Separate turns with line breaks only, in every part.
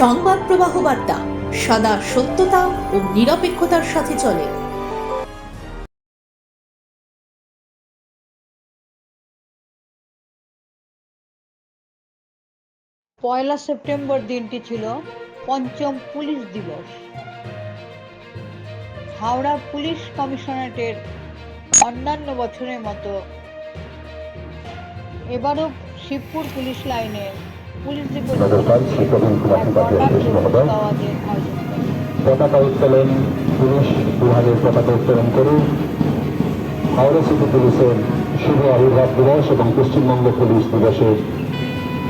সংবাদ প্রবাহ বার্তা, সদা সত্যতা ও নিরপেক্ষতার সাথে চলে।
পয়লা সেপ্টেম্বর দিনটি ছিল পঞ্চম পুলিশ দিবস। হাওড়া পুলিশ কমিশনারেটের অন্যান্য বছরের মতো এবারও শিবপুর পুলিশ লাইনে পুলিশ
পতাকা উত্তোলন পুলিশ বিভাগের পতাকা উত্তোলন করে হাওড়া সিটি পুলিশের শুভ আবির্ভাব দিবস এবং পশ্চিমবঙ্গ পুলিশ দিবসের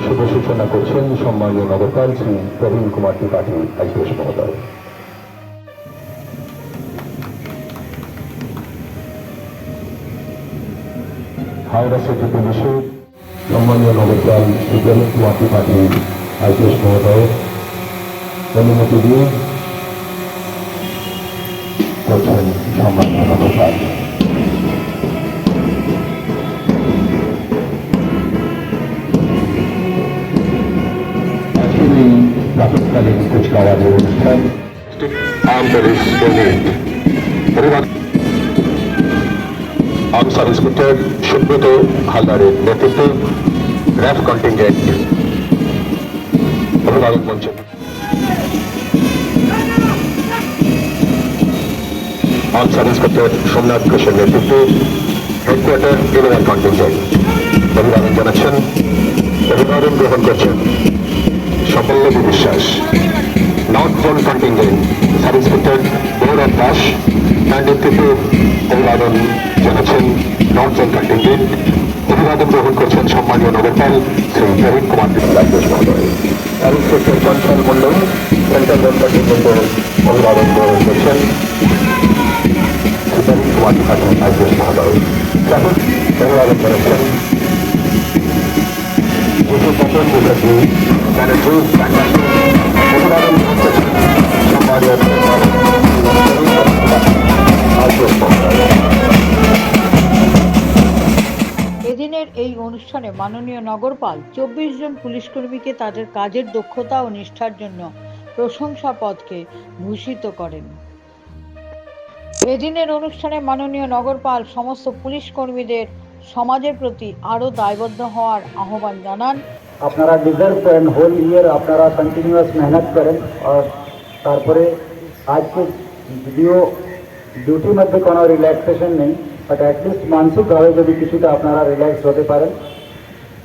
শুভ সূচনা করছেন সম্মানীয় নগরপাল শ্রী প্রবীণ কুমার ত্রিপাঠী আইপিএস মহোদয়। হাওড়া সিটি পুলিশের সম্মানীয় নগরপাল শ্রী প্রবীণ কুমার ত্রিপাঠী আইপিএস মহোদয়ের অনুমতি দিয়ে করছেন সম্মানীয় নগরপাল আজকের এই প্রাতকালীন কুচকাওয়াজের অনুষ্ঠান আন্তরিক Ansar inspector Subrata হালদারের নেতৃত্বে র্যাফ কন্টিনজেন্ট অভিভাবক মঞ্চ। আনসার ইন্সপেক্টর সোমনাথ ঘোষের নেতৃত্বে হেডকোয়ার্টার ইলেভেন কন্টিনজেন্ট অভিভাবন জানাচ্ছেন অভিভাবন গ্রহণ করছেন। সম্পল্লবী Biswas north zone contingent sub inspector Gaurav Das তার নেতৃত্বে অভিবাদন জানাচ্ছেন নর্থ জোন কন্টিনজেন্ট অভিবাদন গ্রহণ করছেন সম্মানীয় নগরপাল শ্রী প্রবীণ কুমার রাজেশ মহোদয় sub inspector Chanchal Mondal central zone কন্টিনজেন্টের অভিবাদন গ্রহণ করছেন শ্রী প্রবীণ কুমার রাজেশ মহোদয় এখন অভিবাদন পঁচান মুখার্জি ব্যানার্জি
এদিনের এই অনুষ্ঠানে মাননীয় নগরপাল চব্বিশ জন পুলিশকর্মীকে তাদের কাজের দক্ষতা ও নিষ্ঠার জন্য প্রশংসা পদকে ভূষিত করেন। এদিনের অনুষ্ঠানে মাননীয় নগরপাল সমস্ত পুলিশ কর্মীদের সমাজের প্রতি আরও দায়বদ্ধ হওয়ার আহ্বান জানান।
আপনারা ডিজার্ভ করেন হোল ইয়ার আপনারা কন্টিনিউয়াস মেহনত করেন। আর তারপরে আজকে যদিও ডিউটির মধ্যে কোনো রিল্যাক্সেশন নেই বাট অ্যাটলিস্ট মানসিকভাবে যদি কিছুটা আপনারা রিল্যাক্স হতে পারেন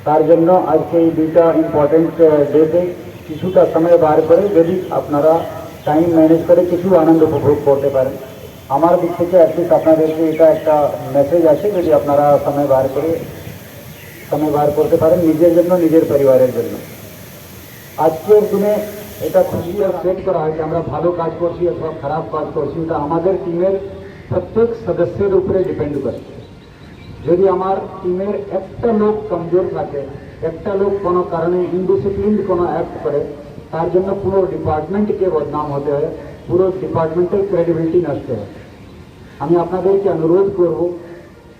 তার জন্য আজকে এই দুইটা ইম্পর্টেন্ট ডেতে কিছুটা সময় বার করে যদি আপনারা টাইম ম্যানেজ করে কিছু আনন্দ উপভোগ করতে পারেন আমার দিক থেকে অ্যাটলিস্ট আপনাদেরকে এটা একটা মেসেজ আছে যদি আপনারা সময় বার করে সময় বার করতে পারেন নিজের জন্য নিজের পরিবারের জন্য আজকের দিনে এটা খুশি আর সেট করা হয়েছে আমরা ভালো কাজ করছি অথবা খারাপ কাজ করছি ওটা আমাদের টিমের প্রত্যেক সদস্যের উপরে ডিপেন্ড করে যদি আমার টিমের একটা লোক কমজোর থাকে একটা লোক কোনো কারণে ইনডিসিপ্লিন কোনো অ্যাক্ট করে তার জন্য পুরো ডিপার্টমেন্টকে বদনাম হতে হয় পুরো ডিপার্টমেন্টের ক্রেডিবিলিটি নষ্ট হয় আমি আপনাদেরকে অনুরোধ করব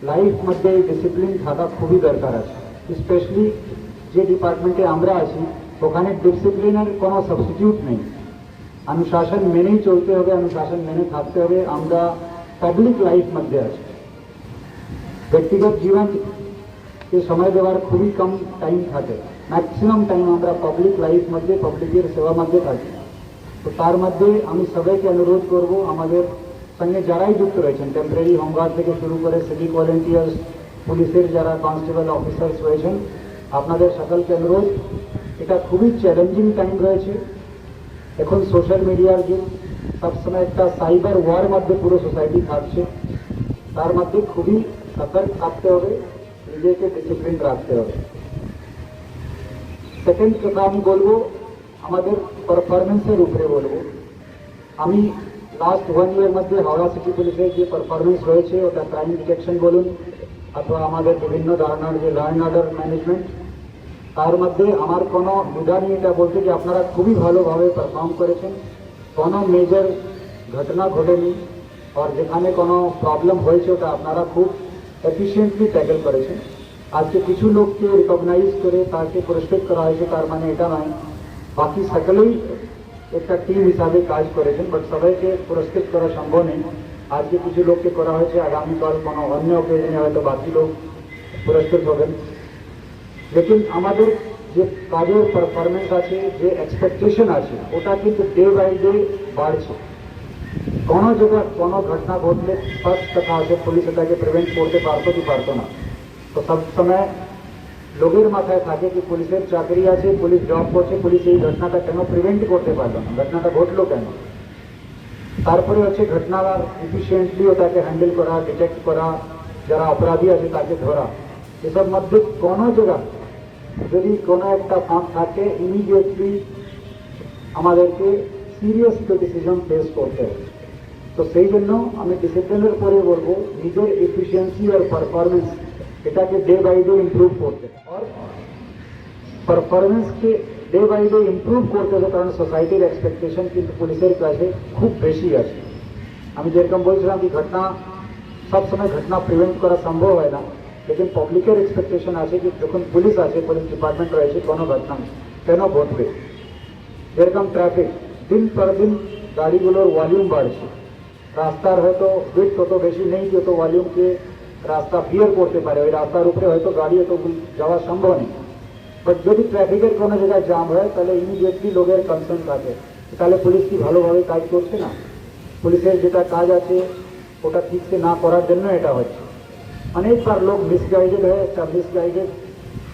লাইফ মধ্যে ডিসিপ্লিন থাকা খুবই দরকার আছে স্পেশালি যে ডিপার্টমেন্টে আমরা আছি ওখানে ডিসিপ্লিনের কোনো সাবস্টিটিউট নেই অনুশাসন মেনেই চলতে হবে অনুশাসন মেনে থাকতে হবে আমরা পাবলিক লাইফ মধ্যে আছি ব্যক্তিগত জীবন কে সময় দেওয়ার খুবই কম টাইম থাকে ম্যাক্সিমাম টাইম আমরা পাবলিক লাইফ মধ্যে পাবলিকের সেবা মধ্যে থাকি তো তার মধ্যে আমি সবাইকে অনুরোধ করব আমাদের সঙ্গে যারাই যুক্ত রয়েছেন টেম্পোরারি হোমগার্ড থেকে শুরু করে সিভিক ভলেন্টিয়ার্স পুলিশের যারা কনস্টেবল অফিসার্স রয়েছেন আপনাদের সকলকে অনুরোধ এটা খুবই চ্যালেঞ্জিং টাইম রয়েছে। এখন সোশ্যাল মিডিয়ার যুগ। সবসময় একটা সাইবার ওয়ার মধ্যে পুরো সোসাইটি থাকছে। তার মধ্যে খুবই সতর্ক থাকতে হবে। নিজেকে ডিসিপ্লিন রাখতে হবে। সেকেন্ড কথা আমি বলব, আমাদের পারফরমেন্সের উপরে বলব। আমি লাস্ট ওয়ান ইয়ার মধ্যে হাওড়া সিটি পুলিশের যে পারফরমেন্স রয়েছে, ওটা ক্রাইম ডিটেকশন বলুন, অথবা আমাদের বিভিন্ন ধরনের যে ল অ্যান্ড অর্ডার ম্যানেজমেন্ট তার মধ্যে আমার কোনো দ্বিধা নেই, এটা বলতে যে আপনারা খুবই ভালোভাবে পারফর্ম করেছেন। কোনো মেজর ঘটনা ঘটেনি আর যেখানে কোনো প্রবলেম হয়েছে, ওটা আপনারা খুব এফিসিয়েন্টলি ট্যাকেল করেছেন। আজকে কিছু লোককে রিকগনাইজ করে তাকে পুরস্কৃত করা হয়েছে, তার মানে এটা নয়। বাকি সকলেই একটা টিম হিসাবে কাজ করেছেন বাট সবাইকে পুরস্কৃত করা সম্ভব নেই। আজকে কিছু লোককে করা হয়েছে, আগামীকাল কোনো অন্য অকেজনে হয়তো বাকি লোক পুরস্কৃত হবেন। লেকিন আমাদের যে কাজের পারফরমেন্স আছে যে এক্সপেকটেশন আছে ওটা কিন্তু ডে বাই ডে বাড়ছে কোনো জায়গায় কোনো ঘটনা ঘটলে ফার্স্ট কথা আছে পুলিশ এটাকে প্রিভেন্ট করতে পারতো কি পারতো না তো সব সময় লোকের মাথায় থাকে কি পুলিশের চাকরি আছে পুলিশ জব করছে পুলিশ এই ঘটনাটা কেন প্রিভেন্ট করতে পারলো না ঘটনাটা ঘটলো কেন তারপরে হচ্ছে ঘটনার এফিসিয়েন্টলি ওটাকে হ্যান্ডেল করা ডিটেক্ট করা যারা অপরাধী আছে তাকে ধরা এসব মধ্যে কোনো জায়গা যদি কোনো একটা ফাঁক থাকে ইমিডিয়েটলি আমাদেরকে সিরিয়াস ডিসিশন ফেস করতে হবে তো সেই জন্য আমি ডিসিপ্লিনের পরে বলবো নিজের এফিসিয়েন্সি আর পারফরমেন্স এটাকে ডে বাই ডে ইমপ্রুভ করতে আর পারফরমেন্সকে ডে বাই ডে ইমপ্রুভ করতে হবে কারণ সোসাইটির এক্সপেকটেশন কিন্তু পুলিশের কাছে খুব বেশি আছে আমি যেরকম বলছিলাম কি ঘটনা সবসময় ঘটনা প্রিভেন্ট করা সম্ভব হয় না লেকিন পাবলিকের এক্সপেকটেশন আছে কি যখন পুলিশ আছে পুলিশ ডিপার্টমেন্ট রয়েছে কোনো ঘটনা কেন ঘটবে যেরকম ট্রাফিক দিন পর দিন গাড়িগুলোর ভলিউম বাড়ছে রাস্তার হয়তো উইথ তত বেশি নেই যত ভলিউমকে রাস্তা বিয়ার করতে পারে ওই রাস্তার উপরে হয়তো গাড়ি এত যাওয়া সম্ভব নেই বাট যদি ট্রাফিকের কোনো জায়গায় জাম হয় তাহলে ইমিডিয়েটলি লোকের কনসার্ন থাকে তাহলে পুলিশ কি ভালোভাবে কাজ করছে না পুলিশের যেটা কাজ আছে ওটা ঠিকসে না করার জন্য এটা হচ্ছে অনেকবার লোক মিসগাইডেড হয় একটা মিসগাইডেড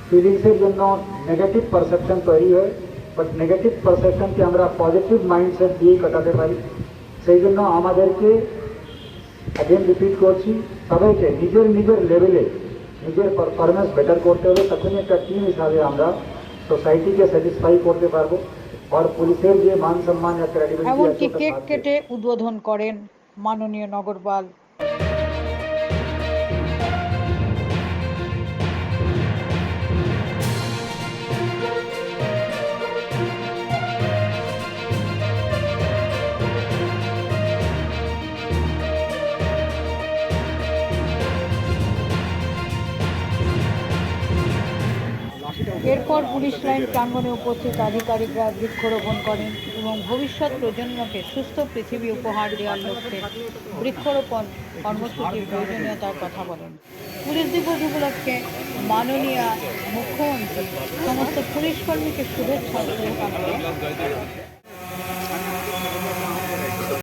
ফিলিংসের জন্য নেগেটিভ পারসেপশন তৈরি হয় বাট নেগেটিভ পারসেপশনকে আমরা পজিটিভ মাইন্ডসেট দিয়ে কাটাতে পারি সেই জন্য আমাদেরকে অ্যাগেন রিপিট করছি সবাইকে নিজের নিজের লেভেলে নিজের পারফরমেন্স বেটার করতে হবে তখনই একটা টিম হিসাবে আমরা সোসাইটিকে স্যাটিসফাই করতে পারবো আর পুলিশের যে মান সম্মান আর ক্রেডিবিলিটি
এমনকি
আছে ওটা
কেক
থাকবে।
কেটে উদ্বোধন করেন মাননীয় নগরপাল এরপর পুলিশ লাইন প্রাঙ্গণে উপস্থিত আধিকারিকরা বৃক্ষরোপণ করেন এবং ভবিষ্যৎ প্রজন্মকে সুস্থ পৃথিবী উপহার দেওয়ার লক্ষ্যে বৃক্ষরোপণ কর্মসূচির প্রয়োজনীয়তার কথা বলেন। পুলিশ দিবস উপলক্ষে মাননীয় মুখ্যমন্ত্রী, সমস্ত পুলিশ কর্মীকে শুভেচ্ছা শুভকামনা